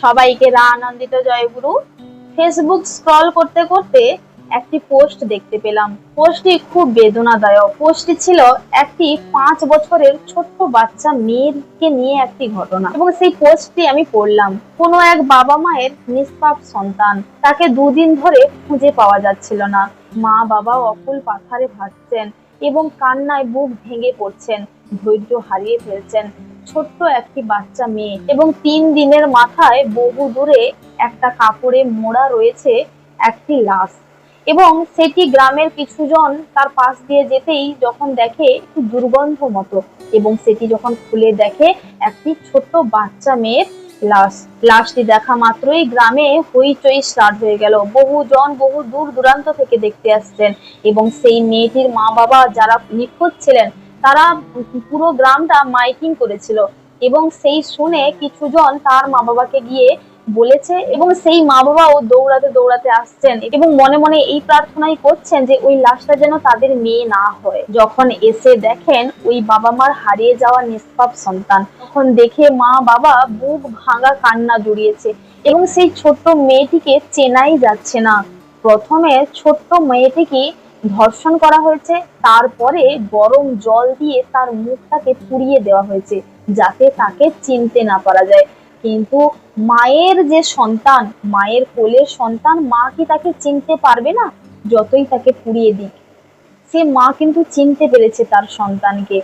সবাইকে রা আনন্দিত জয়গুরু ফেসবুক স্ক্রল করতে করতে একটি পোস্ট দেখতে পেলাম। পোস্টটি খুব বেদনাদায়ক। পোস্টটি ছিল একটি পাঁচ বছরের ছোট্ট বাচ্চা মেয়েকে নিয়ে একটি ঘটনা। এবং সেই পোস্টটি আমি পড়লাম। কোনো এক বাবা মায়ের নিষ্পাপ সন্তান। তাকে দুদিন ধরে খুঁজে পাওয়া যাচ্ছিল না। মা বাবা অকুল পাথারে ভাসছেন এবং কান্নায় বুক ভেঙে পড়ছেন। ধৈর্য হারিয়ে ফেলছেন। ছোট্ট একটি বাচ্চা মেয়ে এবং তিন দিনের মাথায় বহু দূরে একটা কাপড়ে মোড়া রয়েছে একটি লাশ। এবং সেটি গ্রামের কিছুজন তার পাশ দিয়ে যেতেই যখন দেখে একটু দুর্গন্ধ মতো এবং সেটি যখন খুলে দেখে একটি ছোট্ট বাচ্চা মেয়ের লাশ। লাশটি দেখা মাত্রই গ্রামে হইচই স্টার্ট হয়ে গেল। বহুজন বহু দূর দূরান্ত থেকে দেখতে আসছেন এবং সেই মেয়েটির মা বাবা যারা নিখোঁজ ছিলেন তারা পুরো গ্রামটা মাইকিং করেছিল এবং সেই শুনে কিছুজন তার মা বাবাকে গিয়ে বলেছে এবং সেই মা বাবাও দৌড়াতে দৌড়াতে আসছেন এবং মনে মনে এই প্রার্থনাই করছেন যে ওই লাশটা যেন তাদের মেয়ে না হয়। যখন এসে দেখেন ওই বাবা মার হারিয়ে যাওয়া নিষ্পাপ সন্তান। তখন দেখে মা বাবা বুক ভাঙা কান্না জুড়িয়েছে এবং সেই ছোট্ট মেয়েটিকে চেনাই যাচ্ছে না। প্রথমে ছোট্ট মেয়েটিকে ধর্ষণ করা হয়েছে, তারপরে গরম জল দিয়ে তার মুখটাকে পুড়িয়ে দেওয়া হয়েছে, যাতে তাকে চিনতে না পারা যায়। কিন্তু মায়ের যে সন্তান, মায়ের কোলের সন্তান, মা কি তাকে চিনতে পারবে না? যতই তাকে পুড়িয়ে দিক। সে মা কিন্তু চিনতে পেরেছে তার সন্তানকে।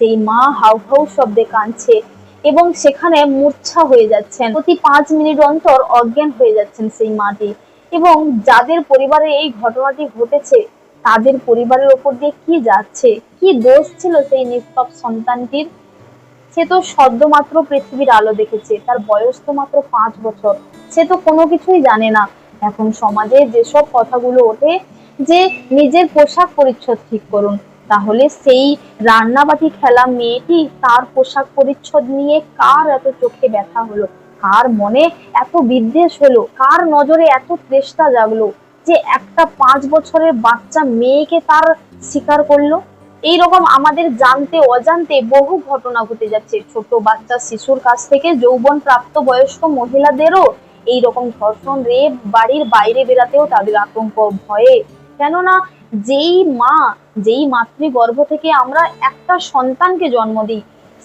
সেই মা হাউ হাউ শব্দে কাঁদছে এবং সেখানে মূর্ছা হয়ে যাচ্ছেন। প্রতি পাঁচ মিনিট অন্তর অজ্ঞান হয়ে যাচ্ছেন সেই মাটি। এবং যাদের পরিবারে এই ঘটনাটি ঘটেছে তাদের পরিবারের ওপর দিয়ে কি যাচ্ছে? কি দোষ ছিল সেই নিষ্পাপ সন্তানটির? সে তো সদ্য মাত্র পৃথিবীর আলো দেখেছে, তার বয়স তো মাত্র পাঁচ বছর। সে তো কোনো কিছুই জানে না। এখন সমাজে যেসব কথাগুলো ওঠে যে নিজের পোশাক পরিচ্ছদ ঠিক করুন, তাহলে সেই রান্নাবাটি খেলা মেয়েটি তার পোশাক পরিচ্ছদ নিয়ে কার এত চোখে ব্যথা হলো? কার মনে এত বিদ্বেষ হলো? কার নজরে এত চেষ্টা জাগলো? যে একটা পাঁচ বছরের বাচ্চা মেয়েকে তার স্বীকার করল। এইরকম আমাদের জানতে অজান্তে বহু ঘটনা ঘটে যাচ্ছে। ছোট বাচ্চা শিশুর কাছ থেকে যৌবন প্রাপ্ত বয়স্ক মহিলাদেরও এই রকম ধর্ষণ, রেপ, বাড়ির বাইরে বেরাতেও তাদের আতঙ্ক, ভয়ে। কেননা যেই মা, যেই মাতৃগর্ভ থেকে আমরা একটা সন্তানকে জন্ম দিই,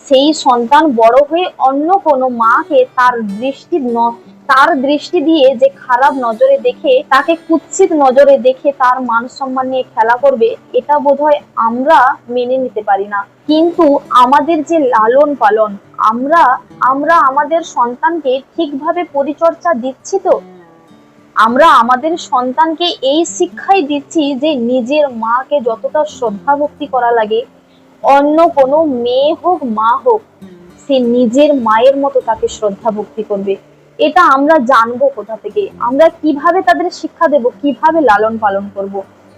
সেই সন্তান বড় হয়ে অন্য কোনো মাকে তার দৃষ্টি ন- তার দৃষ্টি দিয়ে যে খারাপ নজরে দেখে, তাকে কুৎসিত নজরে দেখে তার মান সম্মান নিয়ে খেলা করবে, এটা বোধহয় আমরা মেনে নিতে পারি না। কিন্তু আমাদের যে লালন পালন, আমরা আমরা আমাদের সন্তানকে ঠিকভাবে পরিচর্যা দিচ্ছি তো? আমরা আমাদের সন্তানকে এই শিক্ষাই দিচ্ছি যে নিজের মাকে যতটা শ্রদ্ধা ভক্তি করা লাগে, অন্য কোনো মেয়ে হোক, মা হোক, সে নিজের মায়ের মতো তাকে শ্রদ্ধা ভক্তি করবে। এটা আমরা জানব কোথা থেকে? আমরা কীভাবে তাদের শিক্ষা দেব? কীভাবে লালন পালন করব?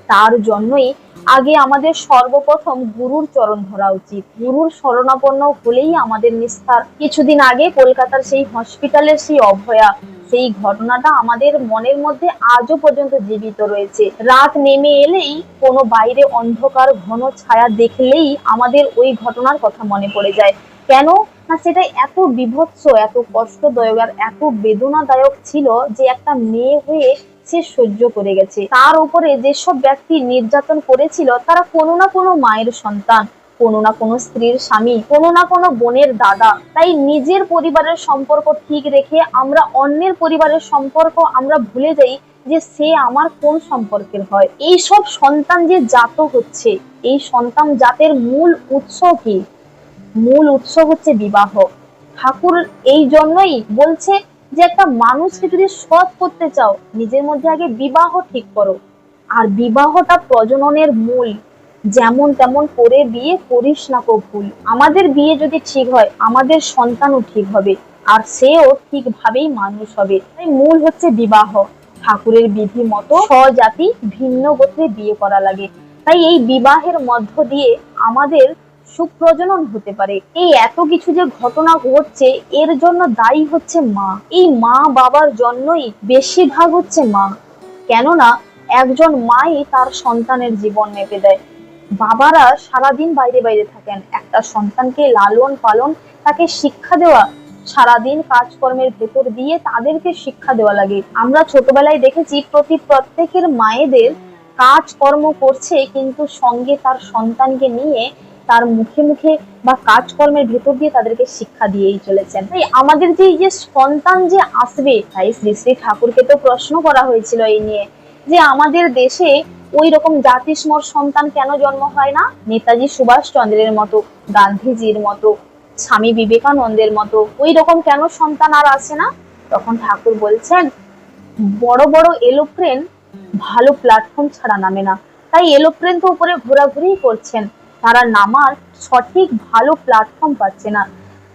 তার জন্যই আগে আমাদের সর্বপ্রথম গুরুর চরণ ধরা উচিত। গুরুর শরণাপন্ন হলেই আমাদের নিস্তার। কিছুদিন আগে কলকাতার সেই হসপিটালের সেই অভয়া সেই ঘটনাটা আমাদের মনের মধ্যে আজও পর্যন্ত জীবিত রয়েছে। রাত নেমে এলেই কোনো বাইরে অন্ধকার, ঘন ছায়া দেখলেই আমাদের ওই ঘটনার কথা মনে পড়ে যায়। কেন? না, সেটা এত বিভৎস, এত কষ্টদায়ক আর এত বেদনাদায়ক ছিল যে একটা মেয়ে হয়ে সে সহ্য করে গেছে। তার উপরে যেসব ব্যক্তি নির্যাতন করেছিল, তারা কোনো না কোনো মায়ের সন্তান। কোনো না কোনো স্ত্রীর স্বামী, কোনো না কোনো বোনের দাদা। তাই নিজের পরিবারের সম্পর্ক ঠিক রেখে আমরা অন্যের পরিবারের সম্পর্ক আমরা ভুলে যাই যে সে আমার কোন সম্পর্কের হয়। এই সব সন্তান যে জাত হচ্ছে, এই সন্তান জাতের মূল উৎস কি? মূল উৎস হচ্ছে বিবাহ। ঠাকুর এই জন্যই বলছে যে একটা মানুষকে যদি সৎ করতে চাও, নিজের মধ্যে আগে বিবাহ ঠিক করো। আর বিবাহটা প্রজননের মূল। যেমন তেমন করে বিয়ে করিস না কো ভুল আমাদের বিয়ে যদি ঠিক হয়, আমাদের সন্তানও ঠিক হবে, আর সেও ঠিকভাবেই মানুষ হবে। তাই মূল হচ্ছে বিবাহ। ঠাকুরের বিধি মতো স্বজাতি ভিন্ন গোত্রে বিয়ে করা লাগে। তাই এই বিবাহের মধ্য দিয়ে আমাদের সুপ্রজনন হতে পারে। এই এত কিছু যে ঘটনা ঘটছে, এর জন্য দায়ী হচ্ছে মা। এই মা বাবার জন্যই বেশিরভাগ হচ্ছে মা। কেননা, একজন মাই তার সন্তানের জীবন মেপে দেয়। বাবারা সারাদিন বাইরে বাইরে থাকেন। একটা সন্তানকে লালন পালন, তাকে শিক্ষা দেওয়া, সারাদিন কাজকর্মের ভেতর দিয়ে তাদেরকে শিক্ষা দেওয়া লাগে। আমরা ছোটবেলায় দেখেছি, প্রতি প্রত্যেকের মায়েদের কাজকর্ম করছে, কিন্তু সঙ্গে তার সন্তানকে নিয়ে তার মুখে মুখে বা কাজকর্মের ভেতর দিয়ে তাদেরকে শিক্ষা দিয়েই চলেছেন। তাই আমাদের যে যে সন্তান যে আসবে, তাই শ্রী শ্রী ঠাকুরকে তো প্রশ্ন করা হয়েছিল এই নিয়ে। যে আমাদের দেশে ওই রকম জাতিস্মর সন্তান কেন জন্ম হয় না? নেতাজি সুভাষ চন্দ্রের মতো, গান্ধীজির মতো, স্বামী বিবেকানন্দের মতো ওই রকম কেন সন্তান আর আসে না? তখন ঠাকুর বলছেন, বড় বড় এলোপ্লেন ভালো প্ল্যাটফর্ম ছাড়া নামে না। তাই এলোপ্লেন তো উপরে ঘোরাঘুরি করছেন। তারা নামার সঠিক ভালো প্ল্যাটফর্ম পাচ্ছে না।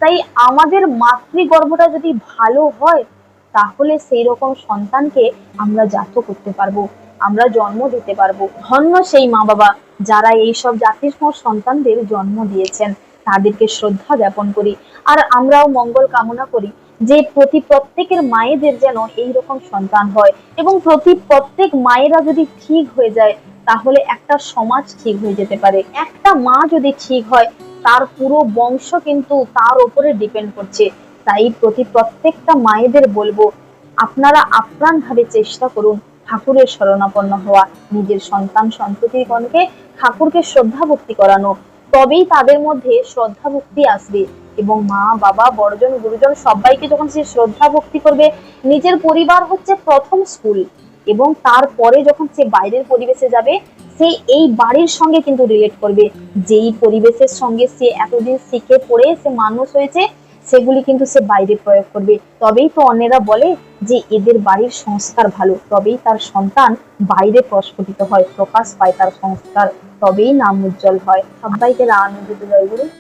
তাই আমাদের মাতৃগর্ভটা যদি ভালো হয় তাহলে সেই রকম সন্তানকে আমরা জাত করতে পারব, আমরা জন্ম দিতে পারব। ধন্য সেই মা বাবা যারা এইসব জাতিস্ম সন্তানদের জন্ম দিয়েছেন। তাদেরকে শ্রদ্ধা জ্ঞাপন করি। আর আমরাও মঙ্গল কামনা করি যে প্রতি প্রত্যেকের মায়েদের যেন এই রকম সন্তান হয় এবং প্রতি প্রত্যেক মায়েরা যদি ঠিক হয়ে যায়, তাহলে একটা সমাজ ঠিক হয়ে যেতে পারে। একটা মা যদি ঠিক হয়, তার পুরো বংশ কিন্তু তার উপরে ডিপেন্ড করছে। তাই প্রতি প্রত্যেকটা মায়েদের বলব, আপনারা আপ্রাণ ভাবে চেষ্টা করুন ঠাকুরের শরণাপন্ন হওয়া, নিজের সন্তান সন্ততিগণকে ঠাকুরকে শ্রদ্ধা ভক্তি করানো। তবেই তাদের মধ্যে শ্রদ্ধা ভক্তি আসবে এবং মা, বাবা, বড়জন, গুরুজন সবাইকে যখন সে শ্রদ্ধা ভক্তি করবে, নিজের পরিবার হচ্ছে প্রথম স্কুল এবং তারপরে যখন সে বাইরের পরিবেশে যাবে, সে এই বাড়ির সঙ্গে কিন্তু রিলেট করবে। যেই পরিবেশের সঙ্গে সে এতদিন শিখে পড়ে সে মানুষ হয়েছে সেগুলি কিন্তু সে বাইরে প্রয়োগ করবে। তবেই তো অন্যেরা বলে যে এদের বাড়ির সংস্কার ভালো। তবেই তার সন্তান বাইরে প্রস্ফুটিত হয়, প্রকাশ পায় তার সংস্কার। তবেই নাম উজ্জ্বল হয়। সবাইকে রাম জয় গুরু